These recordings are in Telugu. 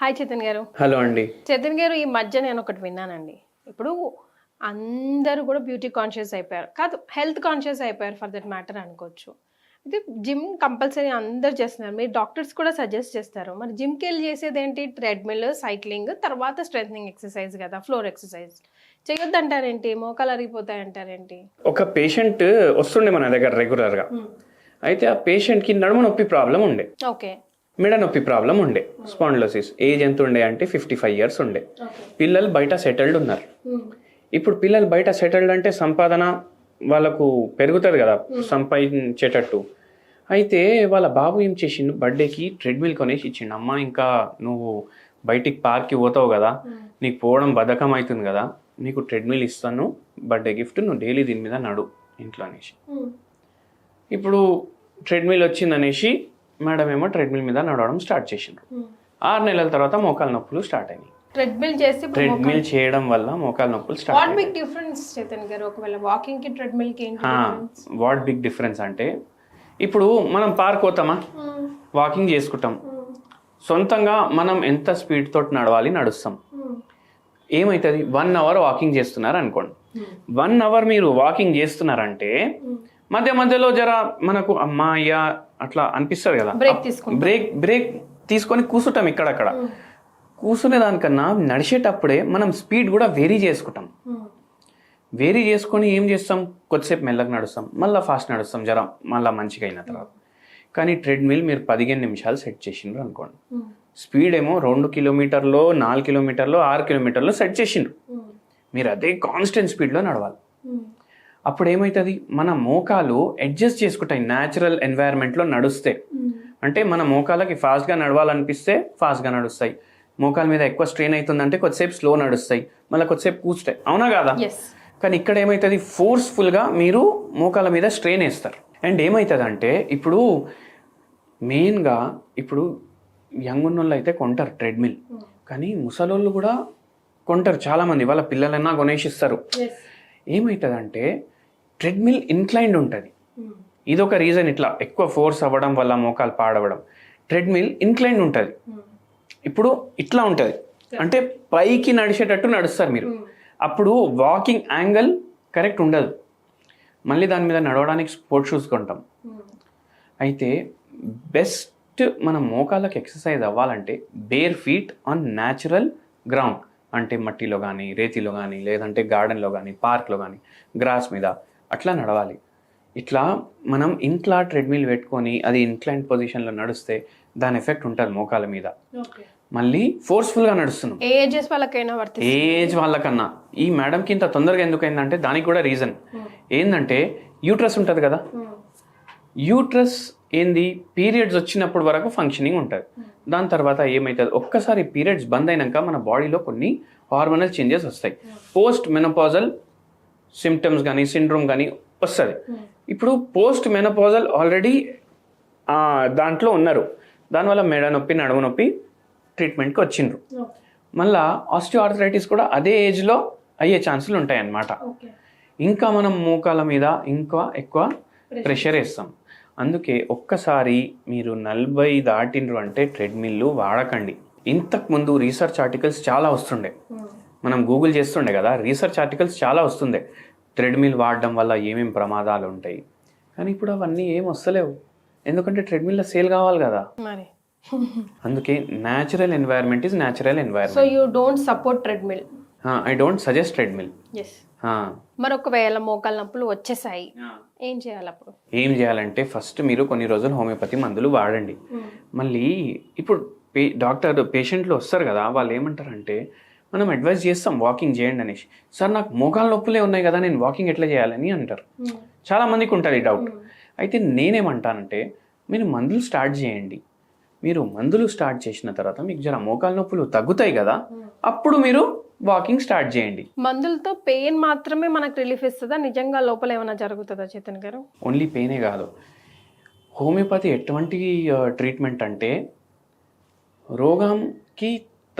హాయ్ చైతన్ గారు. హలో అండి. చైతన్ గారు ఈ మధ్య నేను ఒకటి విన్నానండి. ఇప్పుడు అందరూ కూడా బ్యూటీ కాన్షియస్ అయిపోయారు. కాదు హెల్త్ కాన్షియస్ అయిపోయారు ఫర్ దట్ మ్యాటర్ అనుకోవచ్చు. ఇది జిమ్ కంపల్సరీ అందరు చేస్తున్నారు. మీరు డాక్టర్స్ కూడా సజెస్ట్ చేస్తారు. మరి జిమ్కి వెళ్ళి చేసేది ఏంటి ట్రెడ్మిల్ సైక్లింగ్ తర్వాత స్ట్రెంగ్ ఎక్సర్సైజ్ కదా ఫ్లోర్ ఎక్సర్సైజ్. చేయొద్దు అంటారేంటి మోకాలు అరిగిపోతాయి అంటారేంటి ఒక పేషెంట్ వస్తుండే మన దగ్గర రెగ్యులర్గా. అయితే ఆ పేషెంట్కి నడుము నొప్పి ప్రాబ్లం ఉండే. ఓకే. మెడ నొప్పి ప్రాబ్లం ఉండే. స్పాండ్లోసిస్. ఏజ్ ఎంత ఉండే అంటే ఫిఫ్టీ ఫైవ్ ఇయర్స్ ఉండే. పిల్లలు బయట సెటిల్డ్ ఉన్నారు. ఇప్పుడు పిల్లలు బయట సెటిల్డ్ అంటే సంపాదన వాళ్ళకు పెరుగుతుంది కదా సంపాదించేటట్టు. అయితే వాళ్ళ బాబు ఏం చేసిండు? బర్త్డేకి ట్రెడ్మిల్ కొనేసి ఇచ్చిండు. అమ్మ ఇంకా నువ్వు బయటికి పార్క్కి పోతావు కదా నీకు పోవడం బద్ధకం అవుతుంది కదా నీకు ట్రెడ్మిల్ ఇస్తాను బర్త్డే గిఫ్ట్ నువ్వు డైలీ దీని మీద నడు ఇంట్లో అనేసి. ఇప్పుడు ట్రెడ్మిల్ వచ్చిందనేసి మేడం ఏమో ట్రెడ్మిల్ మీద నడవడం స్టార్ట్ చేసిండ్రు. ఆరు నెలల తర్వాత మోకాలు నొప్పులు స్టార్ట్ అయినాయి. ట్రెడ్మిల్ చేసి ట్రెడ్మిల్ చేయడం వల్ల మోకాలు నొప్పులు start what big difference Chaitan garu ఒకవేళ వాకింగ్కి ట్రెడ్మిల్కి వాట్ బిగ్ డిఫరెన్స్ అంటే ఇప్పుడు మనం పార్క్ పోతామా? వాకింగ్ చేసుకుంటాం. సొంతంగా మనం ఎంత స్పీడ్ తోటి నడవాలి నడుస్తాం. ఏమవుతుంది వన్ అవర్ వాకింగ్ చేస్తున్నారు అనుకోండి వన్ అవర్ మీరు వాకింగ్ చేస్తున్నారంటే మధ్య మధ్యలో జర మనకు అమ్మా అయ్యా అట్లా అనిపిస్తుంది కదా. బ్రేక్ తీసుకుంటాం. బ్రేక్ బ్రేక్ తీసుకొని కూర్చుంటాం ఇక్కడక్కడ. కూర్చునే దానికన్నా నడిచేటప్పుడే మనం స్పీడ్ కూడా వేరీ చేసుకుంటాం. వేరీ చేసుకొని ఏం చేస్తాం? కొద్దిసేపు మెల్లగా నడుస్తాం. మళ్ళీ ఫాస్ట్ నడుస్తాం జర మళ్ళీ మంచిగా అయిన తర్వాత. కానీ ట్రెడ్మిల్ మీరు పదిహేను నిమిషాలు సెట్ చేసిండ్రు అనుకోండి. స్పీడ్ ఏమో రెండు కిలోమీటర్లో నాలుగు కిలోమీటర్లో ఆరు కిలోమీటర్లో సెట్ చేసిండ్రు. మీరు అదే కాన్స్టెంట్ స్పీడ్లో నడవాలి. అప్పుడు ఏమవుతుంది మన మోకాలు అడ్జస్ట్ చేసుకుంటాయి న్యాచురల్ ఎన్వైరన్మెంట్లో నడుస్తే. అంటే మన మోకాలకి ఫాస్ట్గా నడవాలనిపిస్తే ఫాస్ట్గా నడుస్తాయి. మోకాల మీద ఎక్కువ స్ట్రెయిన్ అవుతుందంటే కొద్దిసేపు స్లో నడుస్తాయి. మళ్ళీ కొద్దిసేపు కూర్చుతాయి అవునా కాదా? కానీ ఇక్కడ ఏమవుతుంది ఫోర్స్ఫుల్గా మీరు మోకాల మీద స్ట్రెయిన్ వేస్తారు. అండ్ ఏమవుతుంది అంటే ఇప్పుడు మెయిన్గా ఇప్పుడు యంగ్ ఉన్నోళ్ళు అయితే కొంటారు ట్రెడ్మిల్ కానీ ముసలోళ్ళు కూడా కొంటారు. చాలామంది వాళ్ళ పిల్లలన్నా కొనేసిస్తారు. ఏమవుతుందంటే ట్రెడ్మిల్ ఇన్క్లైన్డ్ ఉంటుంది. ఇది ఒక రీజన్ ఇట్లా ఎక్కువ ఫోర్స్ అవ్వడం వల్ల మోకాలు పాడవడం. ట్రెడ్మిల్ ఇన్క్లైన్డ్ ఉంటుంది. ఇప్పుడు ఇట్లా ఉంటుంది. అంటే పైకి నడిచేటట్టు నడుస్తారు మీరు. అప్పుడు వాకింగ్ యాంగిల్ కరెక్ట్ ఉండదు. మళ్ళీ దాని మీద నడవడానికి స్పోర్ట్స్ షూస్ కొంటాం. అయితే బెస్ట్ మన మోకాళ్ళకి ఎక్సర్సైజ్ అవ్వాలంటే bare feet on natural ground. అంటే మట్టిలో కానీ రేతిలో కానీ లేదంటే గార్డెన్లో కానీ పార్క్లో కానీ గ్రాస్ మీద. అట్లా నడవాలి. ఇట్లా మనం ఇంట్లో ట్రెడ్మిల్ పెట్టుకొని అది ఇన్క్లైన్ పొజిషన్లో నడిస్తే దాని ఎఫెక్ట్ ఉంటుంది మోకాల మీద. మళ్ళీ ఫోర్స్ఫుల్గా నడుస్తున్నాం. ఏ ఏజెస్ వాళ్ళకైనా వర్తి ఏ ఏజ్ వాళ్ళకన్నా. ఈ మేడంకి ఇంత తొందరగా ఎందుకు అయిందంటే దానికి కూడా రీజన్ ఏంటంటే యూట్రస్ ఉంటుంది కదా. యూట్రస్ ఏంది? పీరియడ్స్ వచ్చినప్పుడు వరకు ఫంక్షనింగ్ ఉంటుంది. దాని తర్వాత ఏమవుతుంది ఒక్కసారి పీరియడ్స్ బంద్ అయినాక మన బాడీలో కొన్ని హార్మోనల్ చేంజెస్ వస్తాయి. పోస్ట్ మెనోపాజల్ సిమ్టమ్స్ కానీ సిండ్రోమ్ కానీ వస్తుంది. ఇప్పుడు పోస్ట్ మెనోపాజల్ ఆల్రెడీ దాంట్లో ఉన్నారు. దానివల్ల మెడ నొప్పి నడుము నొప్పి ట్రీట్మెంట్కి వచ్చిండ్రు. మళ్ళా ఆస్టియోఆర్థరైటిస్ కూడా అదే ఏజ్లో అయ్యే ఛాన్సులు ఉంటాయి అన్నమాట ఇంకా మనం మోకాల మీద ఇంకా ఎక్కువ ప్రెషర్ వేస్తాం. అందుకే ఒక్కసారి మీరు నలభై దాటిండ్రు అంటే ట్రెడ్మిల్లు వాడకండి. ఇంతకు ముందు రీసెర్చ్ ఆర్టికల్స్ చాలా వస్తుండే. మనం గూగుల్ చేస్తుండే కదా రీసెర్చ్ ఆర్టికల్స్ చాలా వస్తుండే. ట్రెడ్మిల్ వాడడం వల్ల ఏమేమి ప్రమాదాలు ఉంటాయి? కానీ ఇప్పుడు అవన్నీ ఏం వస్తలేవు. ఎందుకంటే ట్రెడ్మిల్లో సేల్ కావాలి కదా. మరి. అందుకే natural environment is natural so environment you don't support treadmill I don't suggest treadmill yes మరి ఒకవేళ మోకాలు నొప్పులు వచ్చేసాయి ఏం చేయాలి అప్పుడు? ఏం చేయాలంటే ఫస్ట్ మీరు కొన్ని రోజులు హోమియోపతి మందులు వాడండి. మళ్ళీ ఇప్పుడు డాక్టర్ పేషెంట్లు వస్తారు కదా వాళ్ళు ఏమంటారంటే మనం అడ్వైస్ చేస్తాం వాకింగ్ చేయండి అనేసి. సార్ నాకు మోకాలు నొప్పులే ఉన్నాయి కదా నేను వాకింగ్ ఎట్లా చేయాలని అంటారు. చాలా మందికి ఉంటుంది ఈ డౌట్ అయితే నేనేమంటానంటే మీరు మందులు స్టార్ట్ చేయండి. మీరు మందులు స్టార్ట్ చేసిన తర్వాత మీకు జర మోకాలు నొప్పులు తగ్గుతాయి కదా అప్పుడు మీరు వాకింగ్ స్టార్ట్ చేయండి. మందులతో పెయిన్ మాత్రమే మనకు రిలీఫ్ ఇస్తుందా? నిజంగా లోపల ఏమైనా జరుగుతుందా చేతన్ గారు? ఓన్లీ పెయినే కాదు. హోమియోపతి ఎటువంటి ట్రీట్మెంట్ అంటే రోగంకి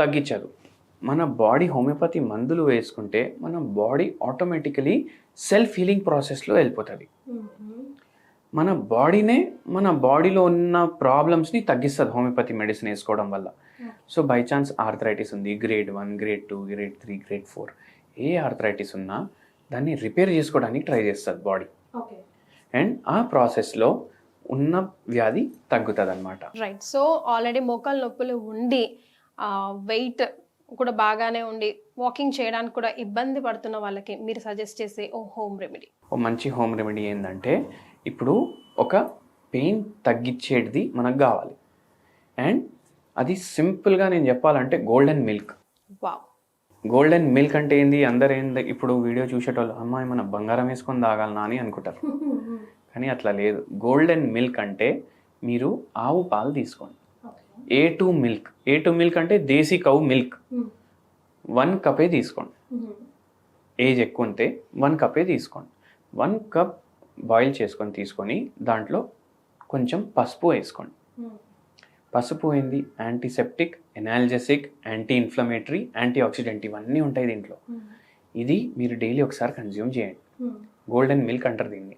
తగ్గించదు. మన బాడీ హోమియోపతి మందులు వేసుకుంటే మన బాడీ ఆటోమేటికలీ సెల్ఫ్ హీలింగ్ ప్రాసెస్లో వెళ్ళిపోతుంది. మన బాడీనే మన బాడీలో ఉన్న ప్రాబ్లమ్స్ని తగ్గిస్తుంది హోమియోపతి మెడిసిన్ వేసుకోవడం వల్ల. సో బై ఛాన్స్ ఆర్థరైటిస్ ఉంది. Grade one grade two grade three grade four. ఏ ఆర్థరైటిస్ ఉన్నా దాన్ని రిపేర్ చేసుకోవడానికి ట్రై చేస్తుంది బాడీ. ఓకే. అండ్ ఆ ప్రాసెస్లో ఉన్న వ్యాధి తగ్గుతుంది అనమాట రైట్. సో ఆల్రెడీ మోకాలు నొప్పులు ఉండి వెయిట్ కూడా బాగానే ఉండి వాకింగ్ చేయడానికి కూడా ఇబ్బంది పడుతున్న వాళ్ళకి మీరు సజెస్ట్ చేసే ఓ హోమ్ రెమెడీ. ఒక మంచి హోమ్ రెమెడీ ఏంటంటే ఇప్పుడు ఒక పెయిన్ తగ్గించేది మనకు కావాలి. అండ్ అది సింపుల్గా నేను చెప్పాలంటే golden milk. Wow. Golden milk అంటే ఏంది? అందరు ఏంది? ఇప్పుడు వీడియో చూసేటోళ్ళు అమ్మాయి మన బంగారం వేసుకొని తాగాలనా అని అనుకుంటారు. కానీ అట్లా లేదు. గోల్డెన్ మిల్క్ అంటే మీరు ఆవు పాలు తీసుకోండి. A two milk A two milk అంటే దేశీ కౌ మిల్క్ వన్ కపే తీసుకోండి. ఏజ్ ఎక్కువ ఉంటే వన్ కపే తీసుకోండి. వన్ కప్ బాయిల్ చేసుకొని తీసుకొని దాంట్లో కొంచెం పసుపు వేసుకోండి. పసుపు ఏంది? Antiseptic analgesic anti inflammatory antioxidant ఇవన్నీ ఉంటాయి దీంట్లో. ఇది మీరు డైలీ ఒకసారి కన్జ్యూమ్ చేయండి. గోల్డెన్ మిల్క్ అంటారు దీన్ని.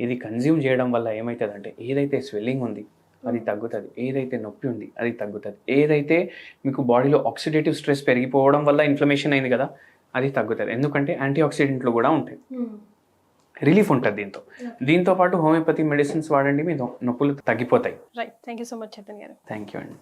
ఇది కన్జ్యూమ్ చేయడం వల్ల ఏమవుతుందంటే ఏదైతే స్వెల్లింగ్ ఉంది అది తగ్గుతుంది. ఏదైతే నొప్పి ఉంది అది తగ్గుతుంది. ఏదైతే మీకు బాడీలో ఆక్సిడేటివ్ స్ట్రెస్ పెరిగిపోవడం వల్ల ఇన్ఫ్లమేషన్ అయింది కదా అది తగ్గుతుంది. ఎందుకంటే యాంటీ ఆక్సిడెంట్లు కూడా ఉంటాయి. రిలీఫ్ ఉంటుంది దీంతో. దీంతో పాటు హోమియోపతి మెడిసిన్స్ వాడండి మీ నొప్పులు తగ్గిపోతాయి. Right thank you so much Chaitan garu. Thank you అండి.